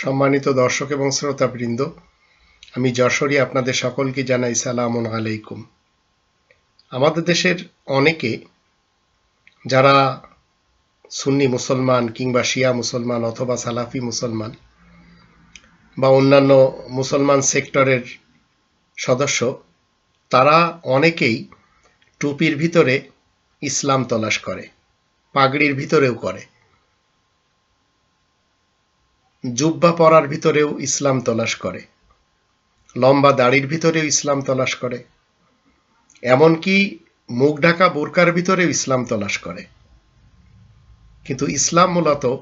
সম্মানিত দর্শক এবং শ্রোতাবৃন্দ, আমি যশোরী আপনাদের সকলকে জানাই সালামুন আলাইকুম। আমাদের দেশের অনেকে যারা সুন্নি মুসলমান কিংবা শিয়া মুসলমান অথবা সালাফি মুসলমান বা অন্যান্য মুসলমান সেক্টরের সদস্য, তারা অনেকেই টুপির ভিতরে ইসলাম তলাশ করে, পাগড়ির ভিতরেও করে। জুব্বা পরার ভিতরেও ইসলাম তলাশ করে। লম্বা দাড়ির ভিতরেও ইসলাম তলাশ করে। এমনকি মুখ ঢাকা বোরকার ভিতরেও ইসলাম তলাশ করে। কিন্তু ইসলাম মূলত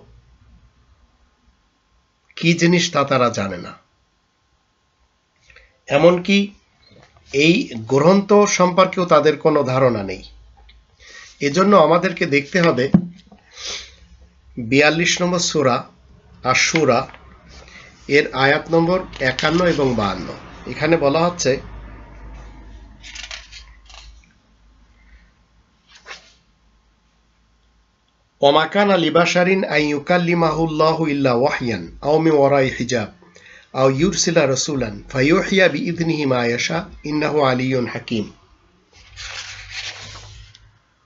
কি জিনিস তা তারা জানে না। এমনকি এই গ্রন্থ সম্পর্কেও তাদের কোনো ধারণা নেই। এজন্য আমাদেরকে দেখতে হবে বিয়াল্লিশ নম্বর সুরা আর সুরা এর আয়াত নম্বর একান্ন এবং বাহান্ন এখানে বলা হচ্ছে ওমাকান লিবাসারিন আই ইউকাল্লিমাহুল্লাহু ইল্লা ওয়াহিয়ান আও মি ওয়ারাই হিজাব আও ইউরসিলা রসুলান ফাইয়ুহিয়া বিইذনিহি মা ইয়াশা ইন্নাহু আলিয়ুন হাকিম।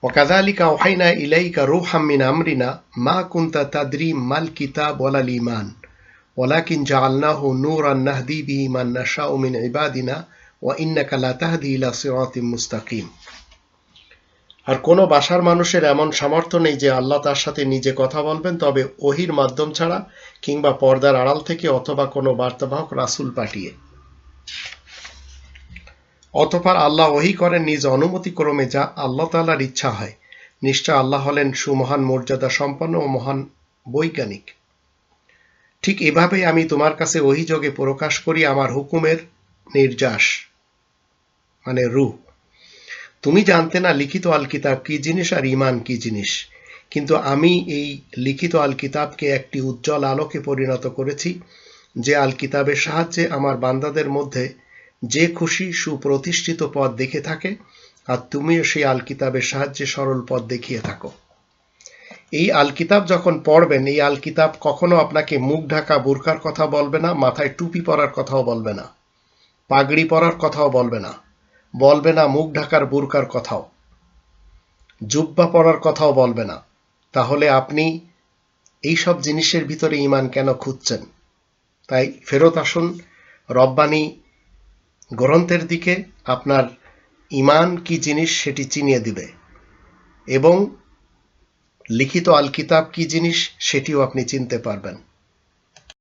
وكذلك أوحينا إليك روحا من أمرنا ما كنت تدري ما الكتاب ولا الإيمان ولكن جعلناه نورا نهدي به من نشاء من عبادنا وإنك لا تهدي إلى صراط مستقيم আর কোনো বাসার মানুষের এমন সামর্থ্য নেই যে আল্লাহ তার সাথে নিজে কথা বলবেন তবে ওহির মাধ্যম ছাড়া কিংবা পর্দার আড়াল থেকে অথবা কোনো বার্তাবাহক রাসুল পাঠিয়ে অতপর আল্লাহ ওহি করেন নিজ অনুমতি ক্রমে যা আল্লাহ তালার ইচ্ছা হয়। নিশ্চয় আল্লাহ হলেন সুমহান মর্যাদা সম্পন্ন ও মহান বৈজ্ঞানিক। ঠিক এভাবেই আমি তোমার কাছে অভিযোগে প্রকাশ করি আমার হুকুমের নির্যাস মানে রূহ তুমি জানতে না লিখিত আল কিতাব কি জিনিস আর ইমান কি জিনিস। কিন্তু আমি এই লিখিত আল কিতাবকে একটি উজ্জ্বল আলোকে পরিণত করেছি, যে আল কিতাবের সাহায্যে আমার বান্দাদের মধ্যে যে খুশি সুপ্রতিষ্ঠিত পথ দেখে থাকে, আর তুমিও সেই আল কিতাবের সাহায্যে সরল পথ দেখিয়ে থাকো। এই আল কিতাব যখন পড়বেন, এই আল কিতাব কখনো আপনাকে মুখ ঢাকা বোরকার কথা বলবে না, মাথায় টুপি পরার কথাও বলবে না, পাগড়ি পরার কথাও বলবে না বলবে না মুখ ঢাকার বুরকার কথাও, জুব্বা পরার কথাও বলবে না। তাহলে আপনি এই সব জিনিসের ভিতরে ইমান কেন খুঁজছেন? তাই ফেরত আসুন, রব্বানি গ্রন্থের দিকে আপনার ইমান কি জিনিস সেটি চিনিয়ে দিবে এবং লিখিত আল কিতাব কি জিনিস সেটিও আপনি চিনতে পারবেন।